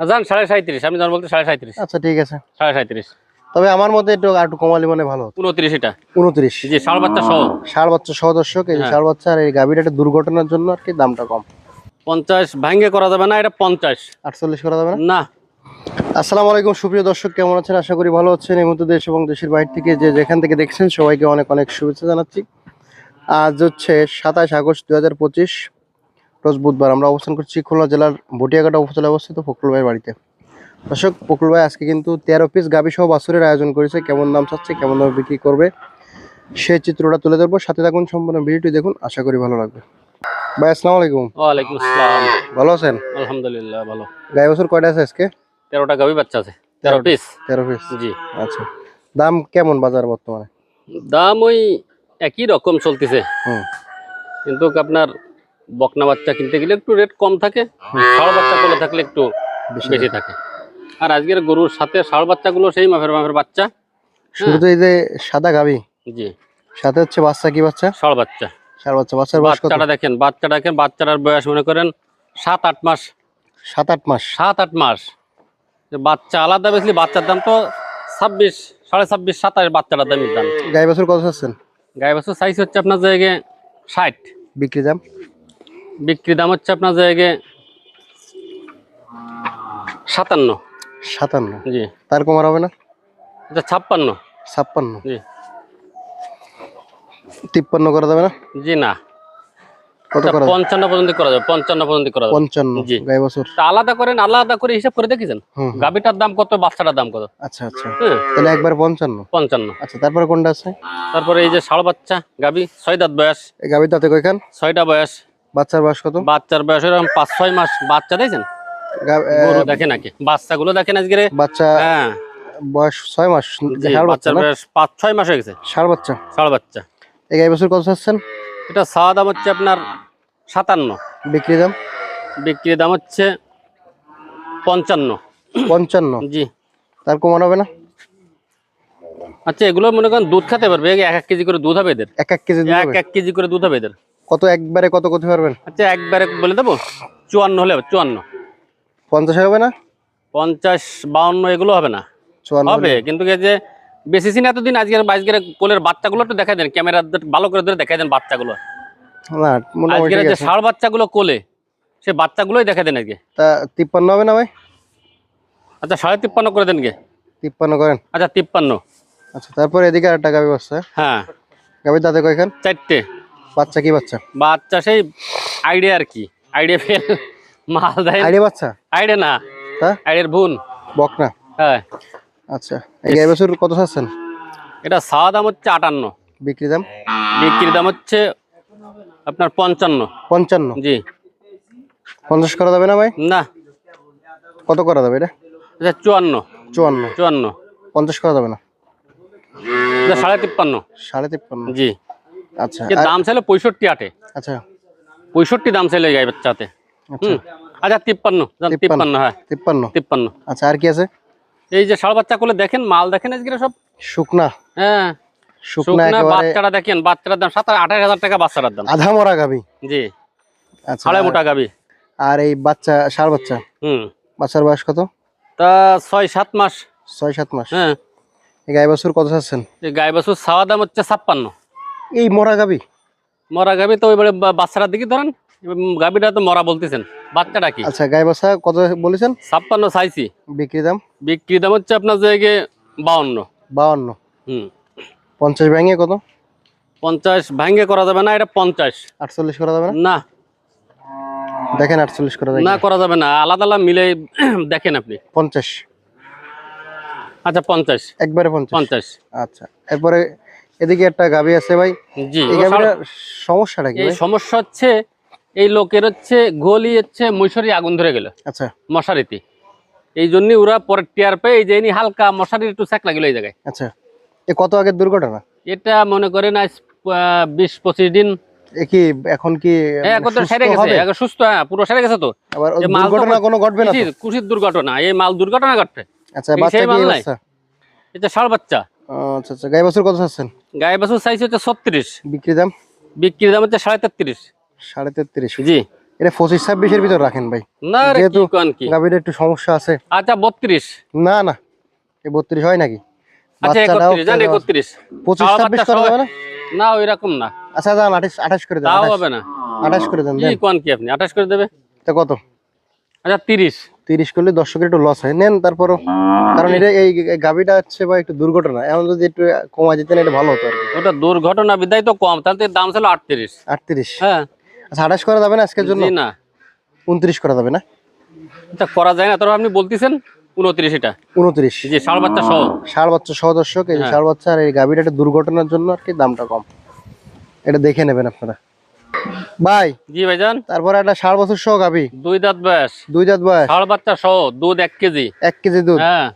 যান সাড়ে সাঁত্রিশ আমি যখন বলতে সাড়ে সাঁত্রিশ আচ্ছা ঠিক আছে। সাড়ে সাঁত্রিশ তবে আমার মতে একটু আর একটু কমালি মানে ভালো উনত্রিশ এটা। উনত্রিশ। জি ষাড় বাচ্চা সহ। ষাড় বাচ্চা সহ দর্শক এই হ্যাঁ। ষাড় বাচ্চা আর এই গাভীর একটা দুর্ঘটনার জন্য আর কি দামটা কম। পঞ্চাশ ভাঙ্গে করা যাবে না এটা পঞ্চাশ। আটচল্লিশ করা যাবে না? আসসালামু আলাইকুম সুপ্রিয় দর্শক কেমন আছেন? আশা করি ভালো আছেন। এই মুহূর্তে দেশ এবং দেশের বাইরে থেকে যে যেখান থেকে দেখছেন সবাইকে অনেক অনেক শুভেচ্ছা জানাচ্ছি। আজ হচ্ছে সাতাশ আগস্ট দু হাজার পঁচিশ। রোজ বুধবার আমরা অবস্থান করছি খুলনা জেলার ভটিয়াঘাটা উপজেলায় অবস্থিত ফকরুল ভাইয়ের বাড়িতে। দর্শক ফকরুল ভাই আজকে কিন্তু তেরো পিস গাভী সহ বাছুরের আয়োজন করেছে। কেমন দাম চাচ্ছে কেমন দামে বিক্রি করবে সেই চিত্রটা তুলে ধরবো। সাথে থাকুন সম্পূর্ণ ভিডিওটি দেখুন আশা করি ভালো লাগবে। ভাই আসসালামু আলাইকুম। ওয়ালাইকুম আসসালাম। ভালো আছেন? আলহামদুলিল্লাহ ভালো। গায়ে বছর কয়টা আছে আজকে? তেরোটা গাভি বাচ্চা আছে। তেরো পিস তেরো পিস জি। আচ্ছা। দাম কেমন বাজার বর্তমানে? দাম ওই একই রকম চলতেছে। হুম। কিন্তু আপনার বকনা বাচ্চা কিনতে গেলে একটু রেট কম থাকে ষাড় বাচ্চা করে থাকলে একটু বেশি থাকে। আর আজকের গরুর সাথে ষাড় বাচ্চাগুলো সেই মাফের মাফের বাচ্চা। শুরু তো এই যে সাদা গাবি জি। সাথে হচ্ছে বাচ্চা কি বাচ্চা? ষাড় বাচ্চা। সার বাচ্চা। বাচ্চার বয়স বাচ্চাটা দেখেন বাচ্চাটা দেখেন বাচ্চাটার বয়স মনে করেন সাত আট মাস। সাত আট মাস। সাত আট মাস। যে বাচ্চা আলাদা বেশি বাচ্চার দাম তো ছাব্বিশ সাড়ে ছাব্বিশ সাতাশ বাচ্চাটার দামের দাম। গাই বছর কত চাচ্ছেন? গায়ে বছর সাইজ হচ্ছে আপনার জায়গায় ষাট। বিক্রি দাম? বিক্রি দাম হচ্ছে আপনার জায়গায় সাতান্ন। সাতান্ন। জি। তার কমার হবে না? এটা ছাপ্পান্ন। ছাপ্পান্ন। জি। তিপ্পান্ন করা যাবে না? জি না। পঞ্চান্ন পর্যন্ত করা যাবে পঞ্চান্ন পর্যন্ত করা যাবে। পঞ্চান্ন জি। গাই বছর। আলাদা করেন আলাদা করে হিসাব করে দেখেছেন। গাবিটার দাম কত বাচ্চাটার দাম কত? আচ্ছা আচ্ছা। তাহলে একবার পঞ্চান্ন। পঞ্চান্ন। আচ্ছা তারপরে কোনটা আছে? তারপরে এই যে ষাড় বাচ্চা গাবি ছয় দাঁত বয়স। গাবির তাতে কয়খান? ছয়টা বয়স। বাচ্চার বয়স কত? বাচ্চার বয়স এরকম পাঁচ ছয় মাস। বাচ্চা দেখছেন? গা- এ, গরু দেখে নাকি? বাচ্চাগুলো দেখেন আজকে বাচ্চা হ্যাঁ। বয়স ছয় মাস বাচ্চার বয়স পাঁচ ছয় মাস হয়ে গেছে। ষাড় বাচ্চা। ষাড় বাচ্চা। এই বছর কত চাচ্ছেন? এটা চাওয়া দাম হচ্ছে আপনার সাতান্ন। বিক্রি দাম? বিক্রির দাম হচ্ছে পঞ্চান্ন। পঞ্চান্ন। জি। তার কমান হবে না? আচ্ছা এগুলো মনে করেন দুধ খেতে পারবে। এক এক কেজি করে দুধ হবে এদের। এক এক কেজি এক এক কেজি করে দুধ হবে এদের। কত একবারে কত করতে পারবেন? আচ্ছা একবারে বলে দেবো? চুয়ান্ন হলে হবে, চুয়ান্ন। পঞ্চাশ হবে না? পঞ্চাশ বাউন্ন এগুলো হবে না। চুয়ান্ন হবে কিন্তু এই যে বেশি দিন এতদিন আজকের আজকের কোলের বাচ্চাগুলো একটু দেখাই দেন ক্যামেরা ভালো করে ধরে দেখাই দেন বাচ্চাগুলো। আজকের যে। ষাড় বাচ্চাগুলো কোলে সে বাচ্চাগুলোই দেখাই দেন আজকে। তা তিপ্পান্ন হবে না ভাই? আচ্ছা সাড়ে তিপ্পান্ন করে দেন গে। তিপ্পান্ন করেন। আচ্ছা তিপ্পান্ন। আচ্ছা তারপরে এদিকে আর একটা গাবি বাচ্চা হ্যাঁ। গাবির দাদা কয়খান? চারটে। বাচ্চা কি বাচ্চা? বাচ্চা সেই আইডিয়া আর কি। আইডিয়া ফেল মাল দেয়। আইডিয়া বাচ্চা? আইডিয়া না। তা আইডিয়ার ভুন বকনা? হ্যাঁ। আচ্ছা এই বছর কত চাচ্ছেন এটা চাওয়া দাম হচ্ছে আটান্ন। বিক্রি দাম? বিক্রির দাম হচ্ছে আপনার পঞ্চান্ন। পঞ্চান্ন? জি। পঞ্চাশ করা যাবে না ভাই? না। কত করা যাবে এটা? আচ্ছা চুয়ান্ন। চুয়ান্ন। চুয়ান্ন। পঞ্চাশ করা যাবে না? এটা সাড়ে তিপ্পান্ন। সাড়ে তিপ্পান্ন। জি। আচ্ছা দাম পঁয়ষট্টি আটে। আচ্ছা। পঁয়ষট্টি দাম গাই বাচ্চাতে আচ্ছা। হুম। আচ্ছা তিপ্পান্ন। হ্যাঁ। তিপ্পান্ন। তিপ্পান্ন। আচ্ছা আর কি আছে? এই যে ষাড় বাচ্চা করলে দেখেন মাল দেখেন আজকে সব? শুকনা। হ্যাঁ। শুকনা শুকনা বাচ্চাটা দেখেন বাচ্চাটার দাম সাত আঠাশ হাজার টাকা বাচ্চাটার দাম। আধা মরা গাবি। জি। আচ্ছা মোটা গাবি। আর এই বাচ্চা ষাড় বাচ্চা? হুম। বাচ্চার বয়স কত? তা ছয় সাত মাস। ছয় সাত মাস। হ্যাঁ। এই গাই বছর কত চাচ্ছেন? এই গাই বাছুর ছাওয়া দাম হচ্ছে ছাপ্পান্ন। এই মরা গাবি? মরা গাবি তো ওইবারে বা- বাচ্চাটার দিকে ধরেন এবার গাবিটা তো মরা বলতেছেন। বাচ্চাটা কি? আচ্ছা গাই বাচ্চা কত বলেছেন? ছাপ্পান্ন চাইছি বিক্রি দাম? বিক্রি দাম হচ্ছে আপনার জায়গায় বাউন্ন। বাউন্ন। হুম। পঞ্চাশ ভেঙে কত? পঞ্চাশ ভাঙ্গে করা যাবে না এটা পঞ্চাশ। আটচল্লিশ করা যাবে না? না। দেখেন আটচল্লিশ করা যাবে না করা যাবে না। আলাদা আলাদা মিলে দেখেন আপনি। পঞ্চাশ। আচ্ছা পঞ্চাশ। একবারে পঞ্চাশ। পঞ্চাশ। আচ্ছা এরপরে এদিকে একটা গাবি আছে ভাই। জি সমস্যাটা কি এই সমস্যা হচ্ছে এই লোকের হচ্ছে গলি হচ্ছে মশারি আগুন ধরে গেল। আচ্ছা। মশারিতে। এই জন্যই ওরা পরে টিয়ার পেয়ে এই যে হালকা মশারির একটু স্যাক লাগিল এই জায়গায়। আচ্ছা। এ কত আগের দুর্ঘটনা? এটা মনে করেন আজ বিশ পঁচিশ দিন। কি এখন কি এখন তো সেরে গেছে? এখন সুস্থ হ্যাঁ পুরো সেরে গেছে তো। আবার দুর্ঘটনা কোনো ঘটবে না কুশির- দুর্ঘটনা এই মাল দুর্ঘটনা ঘটবে আচ্ছা বাচ্চা কি অবস্থা এটা ষাড় বাচ্চা। আচ্ছা আচ্ছা। গাই বছর কত চাচ্ছেন? গায়ে বাছুর সাইজ হচ্ছে ছত্রিশ। বিক্রি দাম? বিক্রির দাম হচ্ছে সাড়ে তেত্রিশ। সাড়ে তেত্রিশ। জি। এটা পঁচিশ ছাব্বিশের ভিতর রাখেন ভাই। না রে যেহেতু গাভীর একটু সমস্যা আছে। আচ্ছা বত্রিশ। না না। এই বত্রিশ হয় নাকি? আচ্ছা পঁচিশ ছাব্বিশ করা যাবে না? না ওই রকম না। আচ্ছা যান আঠাশ আঠাশ করে দেন হবে না। আঠাশ করে দেন। কোন কি আপনি? আঠাশ করে দেবে? তা কত? আচ্ছা তিরিশ। তিরিশ করলে দর্শকের একটু লস হয়। নেন তারপরও কারণ এটা এই গাভীটা হচ্ছে বা একটু দুর্ঘটনা। এমন যদি একটু কমা যেতেন এটা ভালো হতো আর ওটা দুর্ঘটনা বিদায় তো কম তাহলে দাম ছিল আটত্রিশ। আটত্রিশ? হ্যাঁ। আচ্ছা আঠাশ করা যাবে না আজকের জন্য? না। উনত্রিশ করা যাবে না? এটা করা যায় না। তোর আপনি বলতেছেন উনত্রিশ এটা। উনত্রিশ। জি ষাঁড় বাচ্চা সহ। ষাড় বাচ্চা সহ দর্শক এই হ্যাঁ। ষাড় বাচ্চা আর এই গাভীর একটা দুর্ঘটনার জন্য আর কি দামটা কম। এটা দেখে নেবেন আপনারা। ভাই জি ভাইজান। তারপরে একটা ষাড় বছর সহ গাভী দুই দাঁত বয়স। দুই দাঁত বয়স। ষাঁড় বাচ্চা সহ দুধ এক কেজি। এক কেজি দুধ। হ্যাঁ।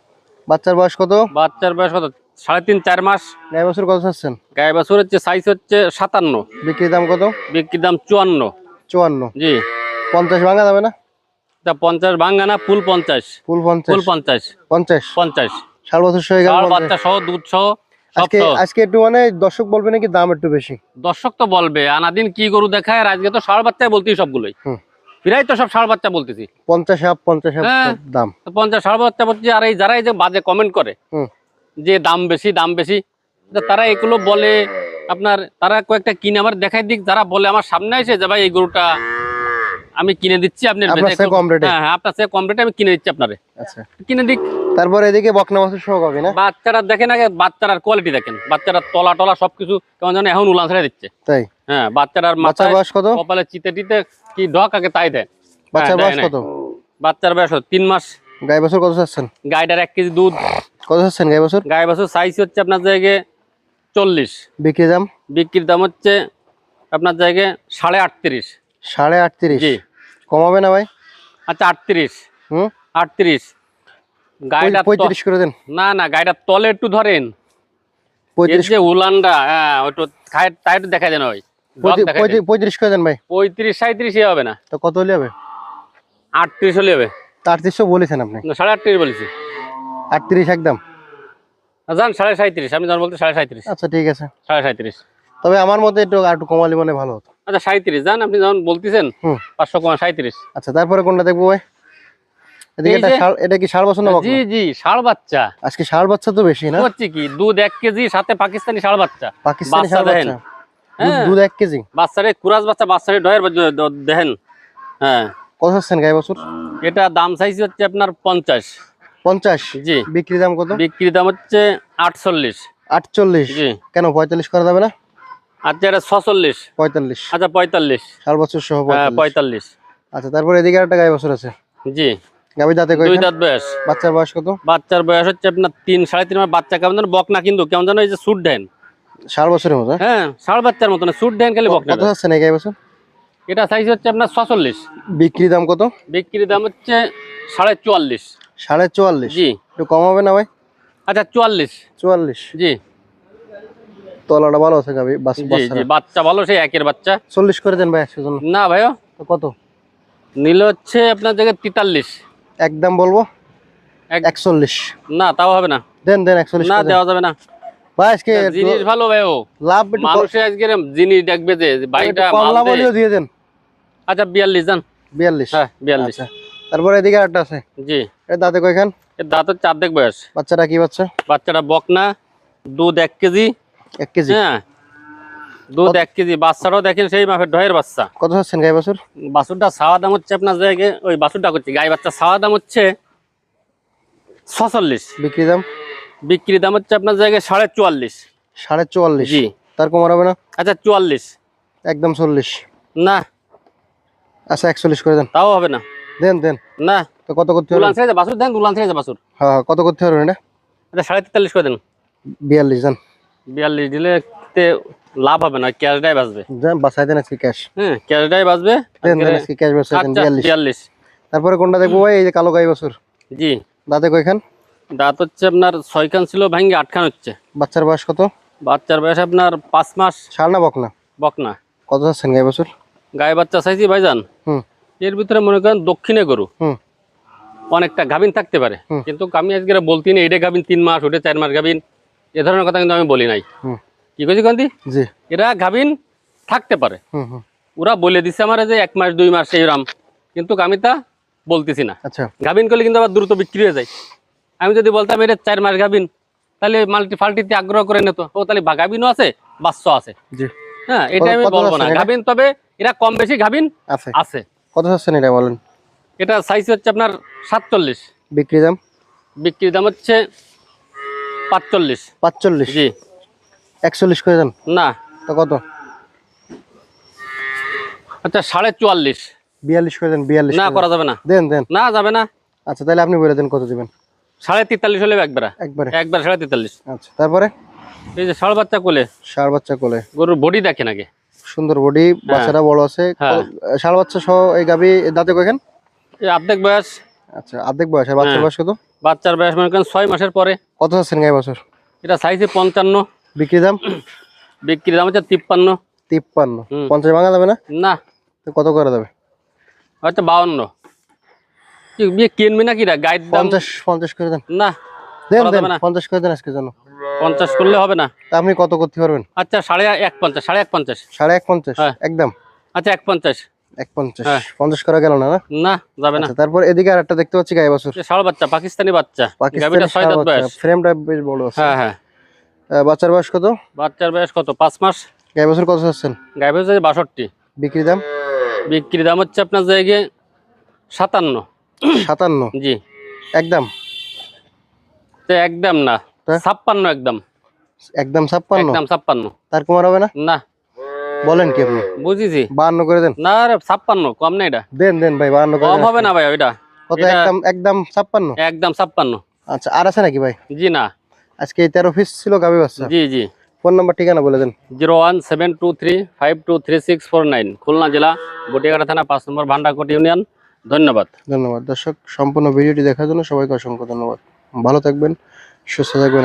বাচ্চার বয়স কত? বাচ্চার বয়স কত? সাড়ে তিন চার মাস। এক বছর কত চাচ্ছেন? গায়ে বাছুর হচ্ছে সাইজ হচ্ছে সাতান্ন। বিক্রির দাম কত? বিক্রির দাম চুয়ান্ন। চুয়ান্ন। জি। পঞ্চাশ ভাঙা যাবে না? তা পঞ্চাশ ভাঙ্গানা ফুল পঞ্চাশ। ফুল পঞ্চাশ। ফুল পঞ্চাশ। পঞ্চাশ। পঞ্চাশ। ষাট বছর সহ বাচ্চা সহ দুধ সহ আজকে আজকে একটু মানে দর্শক বলবে নাকি দাম একটু বেশি? দর্শক তো বলবে আনাদিন কি গরু দেখায় আজকে তো ষাঁড় বাচ্চাই বলতেই সবগুলোই। প্রায় তো সব ষাঁড় বাচ্চা বলতেছি। পঞ্চাশ আপ পঞ্চাশ আপ। সব দাম। পঞ্চাশ ষাঁড় বাচ্চা বলছি আর এই যারা এই যে বাজে কমেন্ট করে যে দাম বেশি দাম বেশি তো তারা এগুলো বলে আপনার তারা কয়েকটা কিনে আমার দেখাই দিক যারা বলে আমার সামনে এসে যে ভাই এই গরুটা আমি কিনে দিচ্ছি আপনি আপনার কম? হ্যাঁ হ্যাঁ আপনার চেয়ে কম রেটে আমি কিনে দিচ্ছি আপনারে। আচ্ছা। কিনে দিক। তারপর এদিকে বকনা বছর সহ গাভী না? বাচ্চারা দেখেন আগে বাচ্চারার কোয়ালিটি দেখেন। বাচ্চারা তলা টলা সবকিছু কেমন জানে এখন উলান ছেড়ে দিচ্ছে। তাই? হ্যাঁ বাচ্চারার বাচ্চার মাথায় বয়স কত? কপালে চিতে টিতে কি ডক আগে তাই দেয়। বাচ্চার হ্যাঁ, বয়স কত? বাচ্চার বয়স তিন মাস। গাই বছর কত চাচ্ছেন? গাইটার এক কেজি দুধ। কত চাচ্ছেন গাই বছর? গায়ে বছর সাইজ হচ্ছে আপনার জায়গায় চল্লিশ। বিক্রি দাম? বিক্রির দাম হচ্ছে আপনার জায়গায় সাড়ে আটত্রিশ। সাড়ে আটত্রিশ। জি। কমাবে না ভাই? আচ্ছা আটত্রিশ। হুম? আটত্রিশ। গাড়িটা পঁয়ত্রিশ করে দেন। না না গাড়িটা তলে একটু ধরেন। এর পঁয়ত্রিশ যে উলানটা হ্যাঁ ওইটু খায় তাই একটু দেখা যায় না ওই। ডগ পঁয়ত্রিশ- দেখা যায়। পঁয়ত্রিশ- পঁয়ত্রিশ করে দেন ভাই। পঁয়ত্রিশ সাঁত্রিশ এ হবে না। তো কত হলে হবে? আটত্রিশ হলে হবে। আটত্রিশশো বলেছেন আপনি। না, সাড়ে আটত্রিশ বলেছি। আটত্রিশ একদম। জান সাড়ে সাঁত্রিশ আমি যখন বলতে সাড়ে সাঁত্রিশ আচ্ছা ঠিক আছে। সাড়ে সাঁত্রিশ তবে আমার মতে একটু আর একটু কমালি মানে ভালো হতো। আচ্ছা সাঁত্রিশ জান আপনি যখন বলতেছেন পাঁচশো কমা সাঁত্রিশ আচ্ছা তারপরে কোনটা দেখব ভাই এদিকে এই একটা যে- ষাঁড়- এটা কি ষাড় বছর না জি জি ষাড় বাচ্চা। আজকে ষাড় বাচ্চা তো বেশি না? হচ্ছে কি? দুধ এক কেজি সাথে পাকিস্তানি ষাড় বাচ্চা। পাকিস্তানি ষাড় বাচ্চা। দুধ-। এক কেজি? বাচ্চারে কুরাস বাচ্চা বাচ্চারে ডয়ের দেখেন। হ্যাঁ। কত চাচ্ছেন গাই বছর? এটা দাম চাইছি হচ্ছে আপনার পঞ্চাশ। পঞ্চাশ? জি। বিক্রি দাম কত? বিক্রির দাম হচ্ছে আটচল্লিশ। আটচল্লিশ? জি। কেন পঁয়তাল্লিশ করা যাবে না? আচ্ছা এটা ছচল্লিশ। পঁয়তাল্লিশ। আচ্ছা পঁয়তাল্লিশ। ষাট বছর সহ হ্যাঁ পঁয়তাল্লিশ। পঁয়তাল্লিশ। আচ্ছা তারপর এদিকে একটা গাই বছর আছে। জি। গাভী দাঁতে দুই দাঁত বয়স। বাচ্চার বয়স কত? বাচ্চার বয়স হচ্ছে আপনার তিন সাড়ে তিন মাস। বাচ্চা কেমন যেন বক না কিন্তু কেমন এই যে সুট দেন। বছরের মতো হ্যাঁ? হ্যাঁ বাচ্চার সুট দেন খালি বক না কত চাচ্ছেন এই বছর? এটা সাইজ হচ্ছে আপনার ছচল্লিশ। বিক্রি দাম কত? বিক্রির দাম হচ্ছে সাড়ে চুয়াল্লিশ। সাড়ে চুয়াল্লিশ। জি। একটু কম হবে না ভাই? আচ্ছা চুয়াল্লিশ। চুয়াল্লিশ। জি। তলাটা ভালো আছে বাচ্চারা। বাচ্চা ভালো সেই একের বাচ্চা। চল্লিশ করে দেন ভাই একশো না ভাইও। তো কত? নিলে হচ্ছে আপনার জায়গায় তেতাল্লিশ। একদম বলব? এক- একচল্লিশ। না তাও হবে না। দেন দেন একচল্লিশ না দেওয়া যাবে না। ভাই আজকে জিনিস ভালো লাভ মানুষে আজকে জিনিস দেখবে যে বাইকটা কম মাল লাভ দে। হলেও দিয়ে দেন। আচ্ছা বিয়াল্লিশ যান বিয়াল্লিশ। হ্যাঁ বিয়াল্লিশ। আচ্ছা। তারপরে এদিকে একটা আছে। জি। এর দাঁতে কয়খান? এর দাঁত হচ্ছে অর্ধেক বয়স। বাচ্চাটা কি বাচ্চা? বাচ্চাটা বকনা দুধ এক কেজি। এক কেজি। হ্যাঁ দুধ এক কেজি বাচ্চাটাও দেখেন সেই মাপের ঢয়ের বাচ্চা। কত চাচ্ছেন গাই বছর? বাছুরটা ছাওয়া দাম হচ্ছে আপনার জায়গায় ওই বাছুরটা করছি। গাই বাচ্চা ছাওয়া দাম হচ্ছে ছচল্লিশ। বিক্রি দাম? বিক্রি দাম হচ্ছে আপনার জায়গায় সাড়ে চুয়াল্লিশ। সাড়ে চুয়াল্লিশ। জি। তার কমার হবে না? আচ্ছা চুয়াল্লিশ। একদম চল্লিশ। না। আচ্ছা একচল্লিশ করে দেন। তাও হবে না। দেন দেন। না। তো কত করতে হবে ছেড়ে বাছুর দেন দুলান ছেড়ে বাছুর। হ্যাঁ কত করতে হবে না আচ্ছা সাড়ে তেতাল্লিশ করে দেন। বিয়াল্লিশ দেন। বিয়াল্লিশ দিলে তে লাভ হবে না ক্যাশটাই বাঁচবে। দেন বাসায় দেন আজকে ক্যাশ হ্যাঁ ক্যাশটাই বাঁচবে দেন দেন আজকে ক্যাশ দেন বিয়াল্লিশ। বিয়াল্লিশ। তারপরে কোনটা দেখব ভাই? এই যে কালো গাই বছর। জি। দাঁতে কয়খান? দাঁত হচ্ছে আপনার ছয়খান ছিল ভাঙ্গে আটখান হচ্ছে। বাচ্চার বয়স কত? বাচ্চার বয়স আপনার পাঁচ মাস। ষাড় না বকনা বকনা। কত চাচ্ছেন গাই বছর? গায়ে বাচ্চা চাইছি ভাইজান। হুম। এর ভিতরে মনে করেন দক্ষিণে গরু। হুম। অনেকটা গাভিন থাকতে পারে। কিন্তু আমি আজকে বলতি না এটা গাভিন তিন মাস ওটা চার মাস গাভিন। এ ধরনের কথা কিন্তু আমি বলি নাই। কি কইছি কান্তি? জি। এরা গাভিন থাকতে পারে। হুম হুম। ওরা বলে দিছে আমার যে এক মাস দুই মাস এইরাম কিন্তু আমি তা বলতেছি না। আচ্ছা। গাভিন করলে কিন্তু আবার দ্রুত বিক্রি হয়ে যায়। আমি যদি বলতাম এটা চার মাস গাভিন তাহলে মাল্টি ফাল্টিতে আগ্রহ করে নিত। ও তাহলে গাভিনও আছে বাচ্চা আছে। জি। হ্যাঁ এটা আমি বলব না। আছে? গাভিন তবে এরা কম বেশি গাভিন আছে। আছে। কত চাচ্ছেন এটা বলেন? এটা সাইজ হচ্ছে আপনার সাতচল্লিশ। বিক্রি দাম? বিক্রির দাম হচ্ছে পাঁচচল্লিশ। পাঁচচল্লিশ। জি। একচল্লিশ করে দেন। না। তো কত? আচ্ছা সাড়ে চুয়াল্লিশ। বিয়াল্লিশ করে দেন বিয়াল্লিশ না করা যাবে না। দেন। দেন। না যাবে না। আচ্ছা তাহলে আপনি বলে দেন কত দিবেন? সাড়ে তেতাল্লিশ হলে একবার। একবারে। একবার সাড়ে তেতাল্লিশ। আচ্ছা তারপরে? এই যে ষাড় বাচ্চা কোলে। ষাড় বাচ্চা কোলে। গরুর বডি দেখেন আগে। সুন্দর বডি বাচ্চাটা বড় আছে। হ্যাঁ। ষাড় বাচ্চা সহ এই গাবি দাঁতে কয়খান? এই অর্ধেক বয়স। আচ্ছা অর্ধেক বয়স। আর বাচ্চার হ্যাঁ। বয়স কত? বাচ্চার বয়স মনে করেন ছয় মাসের পরে। কত চাচ্ছেন গাই বছর? এটা সাইজে পঞ্চান্ন। বিক্রি দাম? বিক্রির দাম হচ্ছে তিপ্পান্ন। তিপ্পান্ন। পঞ্চাশ ভাঙা যাবে না? না। কত করে দেবে? বাউন্ন। কিনবি গাইড পঞ্চাশ পঞ্চাশ করে দেন। না দেন দেন পঞ্চাশ করে দেন আজকের জন্য। পঞ্চাশ করলে হবে না। আপনি কত করতে পারবেন? আচ্ছা সাড়ে এক পঞ্চাশ সাড়ে এক পঞ্চাশ। সাড়ে এক পঞ্চাশ? হ্যাঁ। একদম? আচ্ছা এক পঞ্চাশ। এক পঞ্চাশ। হ্যাঁ। পঞ্চাশ করা গেল না না? যাবে না। আচ্ছা তারপর এদিকে আর একটা দেখতে পাচ্ছি গাই বছর। বাচ্চা পাকিস্তানি বাচ্চা। ফ্রেমটা বেশ বড় হ্যাঁ হ্যাঁ। বাচ্চার বয়স কত? বাচ্চার বয়স কত? পাঁচ মাস। গাই বছর কত চাচ্ছেন? গাই হচ্ছে বাষট্টি। বিক্রি দাম? বিক্রির দাম হচ্ছে আপনার জায়গায় সাতান্ন। সাতান্ন? জি। একদম? তো একদম না। ছাপ্পান্ন একদম। একদম ছাপ্পান্ন? একদম ছাপ্পান্ন। তার কমার হবে না? না। বলেন কি আপনি? বুঝিছি। বাহান্ন করে দেন। না রে ছাপ্পান্ন কম না এটা। দেন দেন ভাই বাহান্ন করে কম হবে না ভাই ওইটা। কত? একদম একদম ছাপ্পান্ন? একদম ছাপ্পান্ন। আচ্ছা আর আছে নাকি ভাই? জি না। আজকে এই তেরো পিস ছিল গাবি বাচ্চা। জি জি। ফোন নাম্বার ঠিকানা বলে দেন। Zero one seven two three five two three six four nine Khulna জেলা বটিয়াঘাটা থানা পাঁচ নম্বর ভান্ডারকোট ইউনিয়ন। ধন্যবাদ। ধন্যবাদ। দর্শক সম্পূর্ণ ভিডিওটি দেখার জন্য সবাইকে অসংখ্য ধন্যবাদ। ভালো থাকবেন সুস্থ থাকবেন।